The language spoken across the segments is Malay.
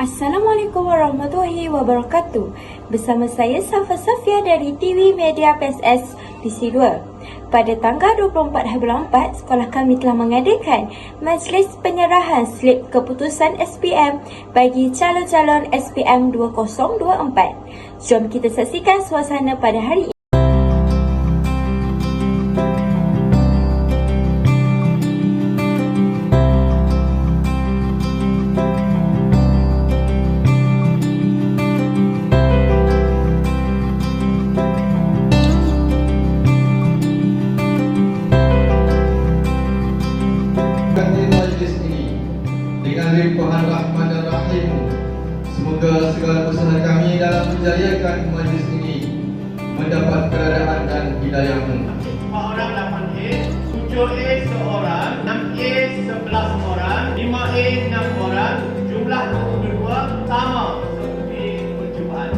Assalamualaikum warahmatullahi wabarakatuh. Bersama saya Safa Safia dari TV Media PSS PC 2. Pada tanggal 24 hari bulan 4, sekolah kami telah mengadakan majlis penyerahan slip keputusan SPM bagi calon-calon SPM 2024. Jom kita saksikan suasana pada hari ini. Dengan limpahan rahmat dan rahimmu Semoga segala usaha kami dalam menjayakan majlis ini Mendapat keradaan dan hidayahmu Empat orang 8A, 7A seorang, 6A 11 orang, 5A 6 orang, jumlah 22 sama seperti percubaan.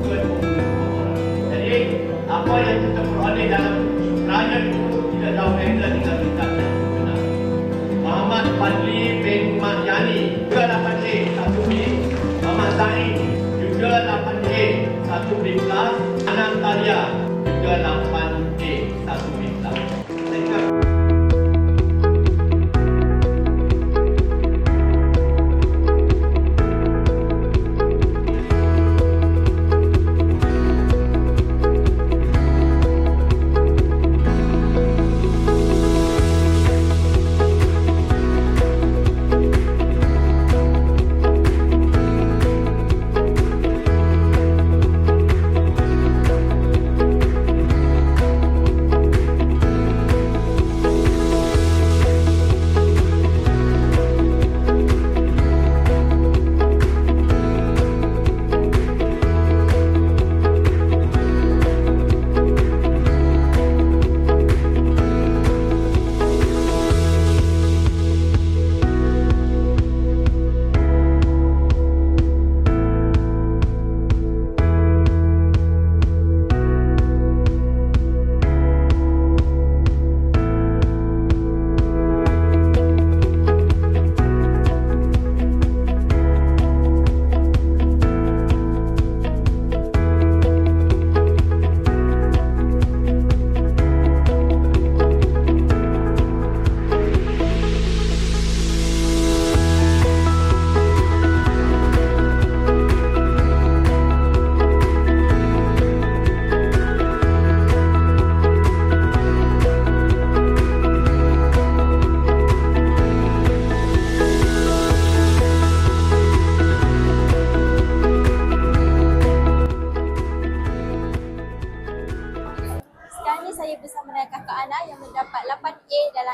22 orang. Jadi, apa yang kita peroleh dalam kerana itu tidak jauh beza dengan kitab yang benar. Muhammad Fadli 1B plus,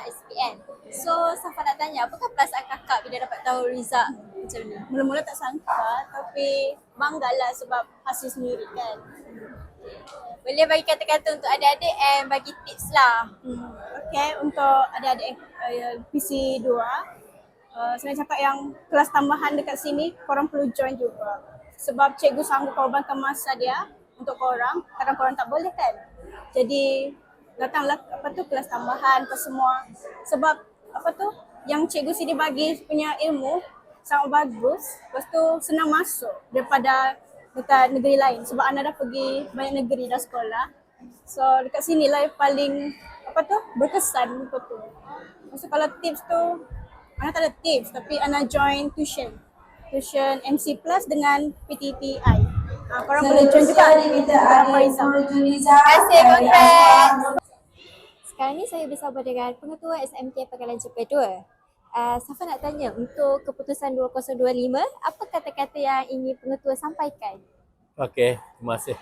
dalam SPM. So, Safa nak tanya, apakah perasaan kakak bila dapat tahu result macam ni? Mula-mula tak sangka tapi banggalah sebab hasil sendiri kan. Boleh bagi kata-kata untuk adik-adik and bagi tips lah. Hmm. Okay, untuk adik-adik uh, PC2 uh, saya cakap yang kelas tambahan dekat sini korang perlu join juga. Sebab cikgu sanggup korbankan masa dia untuk korang, takkan korang tak boleh kan? Jadi datanglah apa tu kelas tambahan apa semua. Sebab apa tu yang cikgu sini bagi punya ilmu sangat bagus. Lepas tu senang masuk daripada dekat negeri lain sebab anda dah pergi banyak negeri dah sekolah. So dekat sini lah yang paling apa tu berkesan apa tu. Maksud kalau tips tu Ana tak ada tips tapi Ana join tuition. Tuition MC Plus dengan PTPI. Ha, korang boleh join juga kita ada Terima kasih, congrats. Sekarang ni saya bersama dengan Pengetua SMK Pangkalan Cepat 2. Uh, Safa nak tanya, untuk keputusan 2025, apa kata-kata yang ingin pengetua sampaikan? Okey, terima kasih.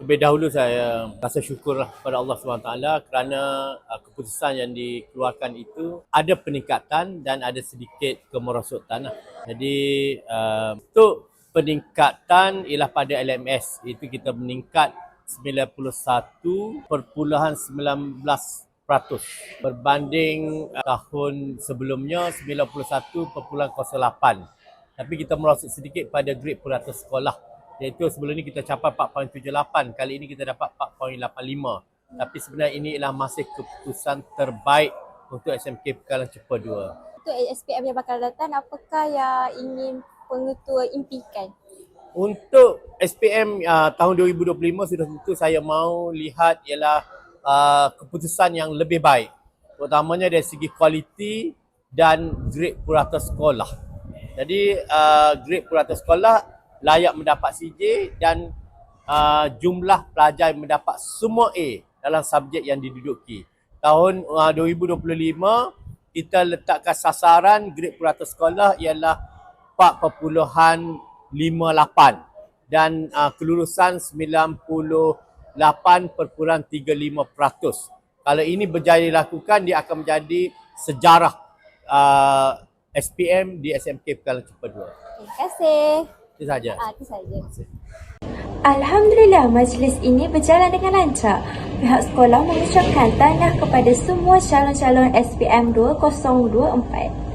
Lebih dahulu saya rasa syukurlah kepada Allah SWT kerana uh, keputusan yang dikeluarkan itu ada peningkatan dan ada sedikit kemerosotan. Lah. Jadi uh, untuk peningkatan ialah pada LMS itu kita meningkat 91.19% berbanding uh, tahun sebelumnya 91.08 tapi kita merosot sedikit pada grade puratus sekolah. Iaitu sebelum ni kita capai 4.78 kali ini kita dapat 4.85 tapi sebenarnya ini ialah masih keputusan terbaik untuk SMK Pekalan Cepa 2 Untuk SPM yang bakal datang, apakah yang ingin pengetua impikan? Untuk SPM uh, tahun 2025 sudah tentu saya mau lihat ialah uh, keputusan yang lebih baik. Terutamanya dari segi kualiti dan grade purata sekolah. Jadi uh, grade purata sekolah layak mendapat CJ dan uh, jumlah pelajar yang mendapat semua A dalam subjek yang diduduki. Tahun uh, 2025 kita letakkan sasaran grade purata sekolah ialah 4.58 dan uh, kelulusan 98.35%. Kalau ini berjaya dilakukan dia akan menjadi sejarah uh, SPM di SMK Pekalan Cepat 2. Terima kasih. Itu saja. Ah, itu saja. Alhamdulillah majlis ini berjalan dengan lancar. Pihak sekolah mengucapkan tahniah kepada semua calon-calon SPM 2024.